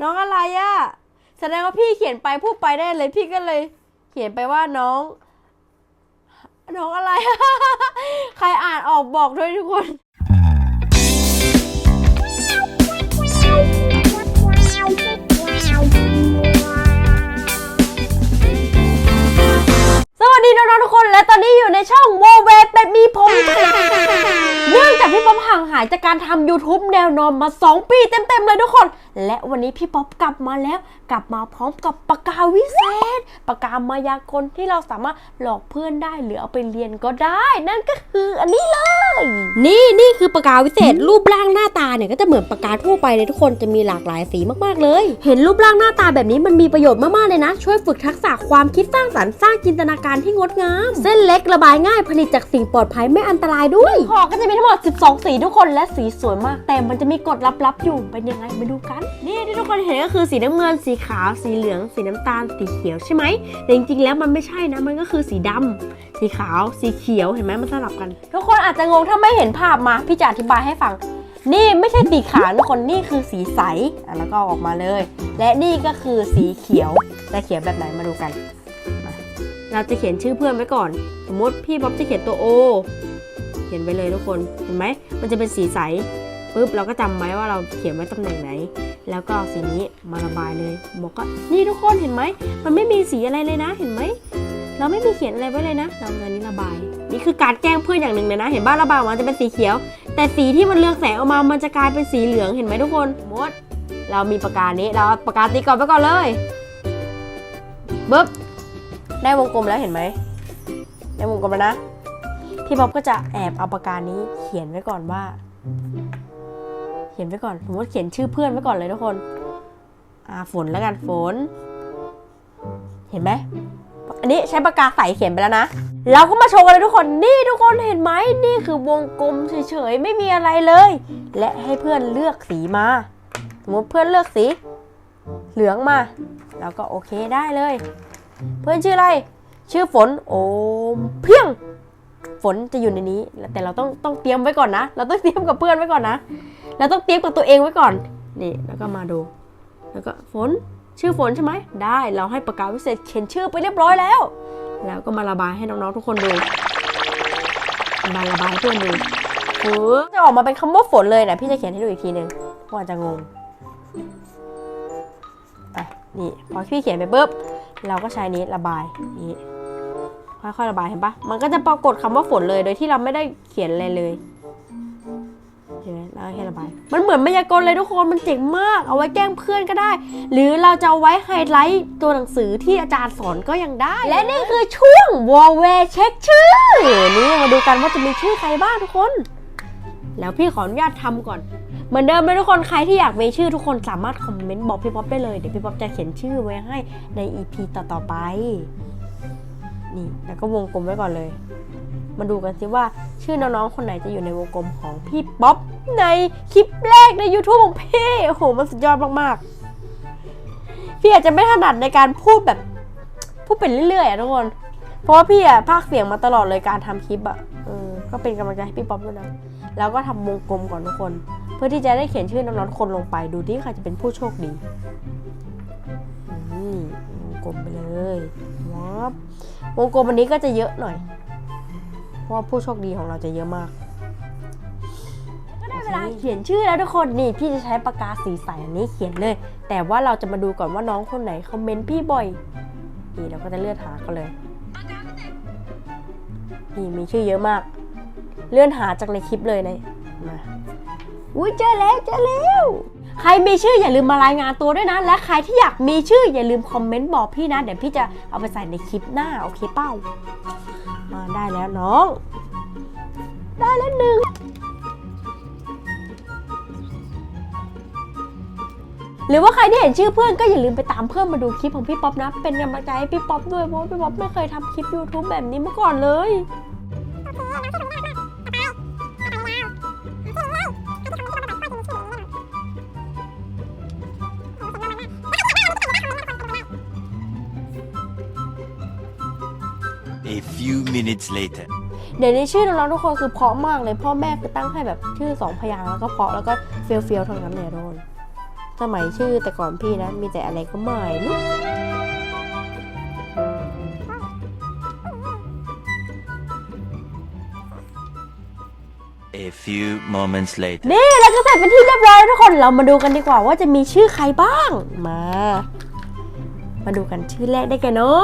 น้องอะไรอะแสดงว่าพี่เขียนไปพูดไปได้เลย พี่ก็เลย เขียนไปว่าน้อง น้องอะไร ใครอ่านออกบอกด้วยทุกคนางหายจากการทำ YouTube แนวนอนมา 2 ปีเต็ม ๆ เลยทุกคน และวันนี้พี่ป๊อปกลับมาแล้ว กลับมาพร้อมกับปากกาวิเศษ ปากกามายากลที่เราสามารถหลอกเพื่อนได้หรือเอาไปเรียนก็ได้ นั่นก็คืออันนี้เลย นี่นี่คือปากกาวิเศษ รูปร่างหน้าตาเนี่ยก็จะเหมือนปากกาทั่วไปเลยทุกคนจะมีหลากหลายสีมากๆเลย เห็นรูปร่างหน้าตาแบบนี้มันมีประโยชน์มากๆเลยนะ ช่วยฝึกทักษะความคิดสร้างสรรค์สร้างจินตนาการที่งดงาม เส้นเล็กระบายง่ายผลิตจากสิ่งปลอดภัยไม่อันตรายด้วยห่อก็จะมีทั้งหมด 12 สีทุกคนและสีสวยมากแต่มันจะมีกฎลับๆอยู่เป็นยังไงมาดูกัน นี่ที่ทุกคนเห็นก็คือสีน้ำเงินสีขาวสีเหลือง สีน้ำตาลสีเขียวใช่ไหมแต่จริงๆแล้วมันไม่ใช่นะมันก็คือสีดำสีขาวสีเขียวเห็นไหมมันสลับกัน ทุกคนอาจจะงงถ้าไม่เห็นภาพมาพี่จะอธิบายให้ฟังนี่ไม่ใช่สีขาวทุกคนนี่คือสีใสอะแล้วก็ออกมาเลย และนี่ก็คือสีเขียวจะเขียนแบบไหนมาดูกัน เราจะเขียนชื่อเพื่อนไว้ก่อน สมมติพี่บ๊อบจะเขียนตัว O ขียนไว้เลยทุกคนเห็นไหมมันจะเป็นสีใสปุ๊บเราก็จำไว้ว่าเราเขียนไว้ตำแหน่งไหน แล้วก็สีนี้มาระบายเลยบอกว่านี่ทุกคนเห็นไหมมันไม่มีสีอะไรเลยนะเห็นไหมเราไม่มีเขียนอะไรไว้เลยนะเราเอานนี้ระบาย นี่คือการแกล้งเพื่อนอย่างหนึ่งเลยนะ เห็นบ้านระบายออกมาจะเป็นสีเขียว แต่สีที่มันเรืองแสงออกมามันจะกลายเป็นสีเหลืองเห็นไหมทุกคนมด เรามีปากกานี้เราเอาปากกาตีกรอบไปก่อนเลยปึ๊บได้วงกลมแล้วเห็นไหมได้วงกลมแล้วนะ พี่บ๊อบก็จะแอบเอาปากกานี้เขียนไว้ก่อนว่า เขียนไว้ก่อน สมมติเขียนชื่อเพื่อนไว้ก่อนเลยทุกคน อ่าฝนแล้วกันฝน เห็นไหมอันนี้ใช้ปากกาใสเขียนไปแล้วนะ เราก็มาโชว์กันเลยทุกคน นี่ทุกคนเห็นไหม นี่คือวงกลมเฉยๆ ไม่มีอะไรเลย และให้เพื่อนเลือกสีมา สมมติเพื่อนเลือกสี เหลืองมา แล้วก็โอเคได้เลย เพื่อนชื่ออะไร ชื่อฝน โอมเพียง ฝนจะอยู่ในนี้ แต่เราต้องต้องเตรียมไว้ก่อนนะ เราต้องเตรียมกับเพื่อนไว้ก่อนนะ เราต้องเตรียมกับตัวเองไว้ก่อน นี่แล้วก็มาดู แล้วก็ฝนชื่อฝนใช่ไหม ได้เราให้ปากกาศวิเศษเขียนชื่อไปเรียบร้อยแล้ว แล้วก็มาระบายให้น้องๆทุกคนดูมาระบายให้เพื่อนดูจะออกมาเป็นคำว่าฝนเลยนะพี่จะเขียนให้ดูอีกทีหนึ่งเพราะอาจจะงงอะนี่พอพี่เขียนไปปุ๊บเราก็ใช้นี้ระบายนี้ ค่อยๆระบายเห็นปะมันก็จะปรากฏคำว่าฝนเลยโดยที่เราไม่ได้เขียนอะไรเลยเห็นไหมแล้วแค่ระบาย มันเหมือนมายากลเลยทุกคนมันเจ๋งมาก เอาไว้แกล้งเพื่อนก็ได้ หรือเราจะเอาไว้ไฮไลท์ตัวหนังสือที่อาจารย์สอนก็ยังได้ และนี่คือช่วงวอลเวเช็คชื่อ นี่มาดูกันว่าจะมีชื่อใครบ้างทุกคน แล้วพี่ขออนุญาตทำก่อนเหมือนเดิมเลยทุกคนใครที่อยากมีชื่อทุกคนสามารถคอมเมนต์บอกพี่ป๊อปได้เลยเดี๋ยวพี่ป๊อปจะเขียนชื่อไว้ให้ใน EP ต่อๆไป นี่ แล้วก็วงกลมไว้ก่อนเลย มาดูกันสิว่าชื่อน้องๆคนไหนจะอยู่ในวงกลมของพี่ป๊อปในคลิปแรกใน YouTube ของพี่ โอ้โห มันสุดยอดมากๆ พี่อาจจะไม่ถนัดในการพูดแบบ พูดไปเรื่อยๆอะทุกคน เพราะว่าพี่อะพากเสียงมาตลอดเลยการทำคลิปอะเออ ก็เป็นกำลังใจให้พี่ป๊อปด้วยนะ แล้วก็ทำวงกลมก่อนทุกคน เพื่อที่จะได้เขียนชื่อน้องๆคนลงไป ดูที่ใครจะเป็นผู้โชคดี วงกลมอันนี้ก็จะเยอะหน่อย เพราะว่าผู้โชคดีของเราจะเยอะมาก ก็ได้เวลาเขียนชื่อแล้วทุกคนนี่พี่จะใช้ปากกาสีใสอันนี้เขียนเลย แต่ว่าเราจะมาดูก่อนว่าน้องคนไหนคอมเมนต์พี่บ่อยนี่เราก็จะเลื่อนหาเขาเลยนี่มีชื่อเยอะมาก เลื่อนหาจากในคลิปเลยนะมาอุ้ยเจอแล้วเจอแล้ว ใครมีชื่ออย่าลืมมารายงานตัวด้วยนะ และใครที่อยากมีชื่ออย่าลืมคอมเมนต์บอกพี่นะ เดี๋ยวพี่จะเอาไปใส่ในคลิปหน้า โอเคเป้า มาได้แล้วน้อง ได้แล้วหนึ่งหรือว่าใครที่เห็นชื่อเพื่อนก็อย่าลืมไปตามเพื่อนมาดูคลิปของพี่ป๊อปนะ เป็นกำลังใจให้พี่ป๊อปด้วยเพราะว่าพี่ป๊อปไม่เคยทำคลิป YouTube แบบนี้มาก่อนเลย A few minutes later. เดี๋ยวนี้ชื่อน้องๆทุกคนคือเพราะมากเลยพ่อแม่คือตั้งให้แบบชื่อสองพยางค์แล้วก็เพราะแล้วก็เฟียวเฟียวๆทั้งนั้นเลยทุกคนสมัยชื่อแต่ก่อนพี่นะ มีแต่อะไรก็ไม่รู้ A few moments later. นี่แล้วก็เสร็จเป็นที่เรียบร้อยแล้วทุกคนเรามาดูกันดีกว่าว่าจะมีชื่อใครบ้างมา มาดูกันชื่อแรกได้แก่น้อ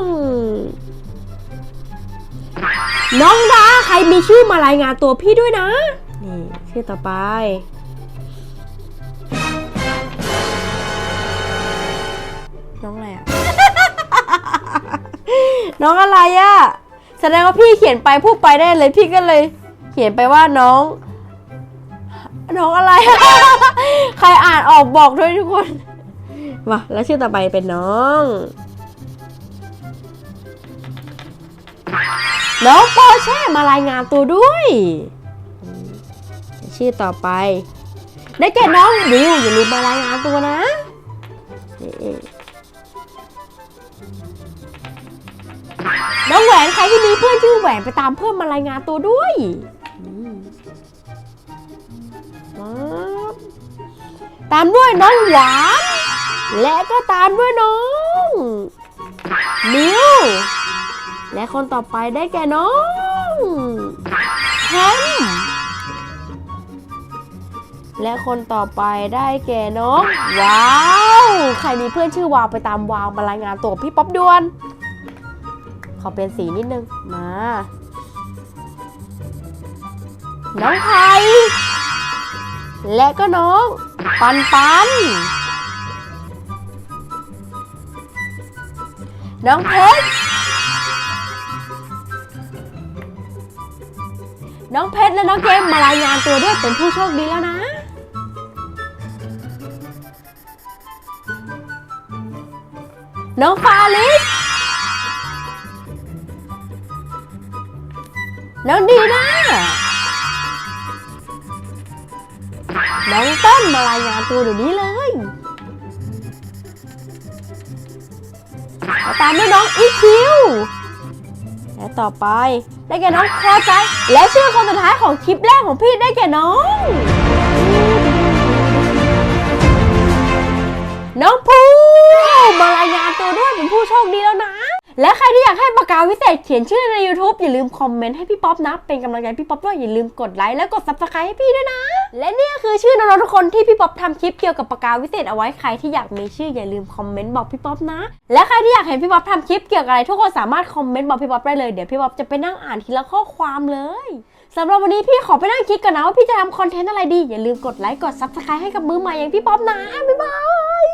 ง น้องดาใครมีชื่อมารายงานตัวพี่ด้วยนะ นี่ชื่อต่อไปน้องอะไรอะ น้องอะไรอะแสดงว่าพี่เขียนไปพูดไปได้เลย พี่ก็เลย เขียนไปว่าน้อง น้องอะไร ใครอ่านออกบอกด้วยทุกคนมาแล้วชื่อต่อไปเป็นน้อง น้องโปอแช่มารายงานตัวด้วยชื่อต่อไป ได้แก่น้องบิวอย่าลืมมารายงานตัวนะน้องแหวนใครที่มีเพื่อนชื่อแหวนไปตามเพื่อนมารายงานตัวด้วยตามด้วยน้องหวานและก็ตามด้วยน้องมิว และคนต่อไปได้แก่น้องแฮมและคนต่อไปได้แก่น้องว้าว ใครมีเพื่อนชื่อวาวไปตามวาวมารายงานตัวพี่ป๊อปด่วน ขอเป็นสีนิดนึง มา น้องไทยและก็น้อง ปันปัน น้องเพชร น้องเพชรและน้องเกมมารายงานตัวด้วยเป็นผู้โชคดีแล้วนะ น้องฟาลิส น้องดีน่าน้องต้นมารายงานตัวเดี๋ยวนี้เลยตามด้วยน้องอีคิวและต่อไป ได้แก่น้องพอใจ และชื่อคนสุดท้ายของคลิปแรกของพี่ได้แก่น้อง น้องภูมารายงานตัวด้วยเป็นผู้โชคดีแล้วนะ และใครที่อยากให้ปากกาวิเศษเขียนชื่อใน YouTube อย่าลืมคอมเมนต์ให้พี่ป๊อปนะ เป็นกำลังใจพี่ป๊อปด้วย อย่าลืมกดไลค์และกด Subscribe ให้พี่ด้วยนะ และนี่คือชื่อน้องๆทุกคนที่พี่ป๊อปทำคลิปเกี่ยวกับปากกาวิเศษเอาไว้ใครที่อยากมีชื่ออย่าลืมคอมเมนต์บอกพี่ป๊อปนะ และใครที่อยากเห็นพี่ป๊อปทำคลิปเกี่ยวกับอะไรทุกคนสามารถคอมเมนต์บอกพี่ป๊อปได้เลยเดี๋ยวพี่ป๊อปจะไปนั่งอ่านทีละข้อความเลยสำหรับวันนี้พี่ขอไปนั่งคิดก่อนนะว่าพี่จะทำคอนเทนต์อะไรดีอย่าลืมกดไลค์กด Subscribe ให้กับมือใหม่อย่างพี่ป๊อปนะบ๊ายบาย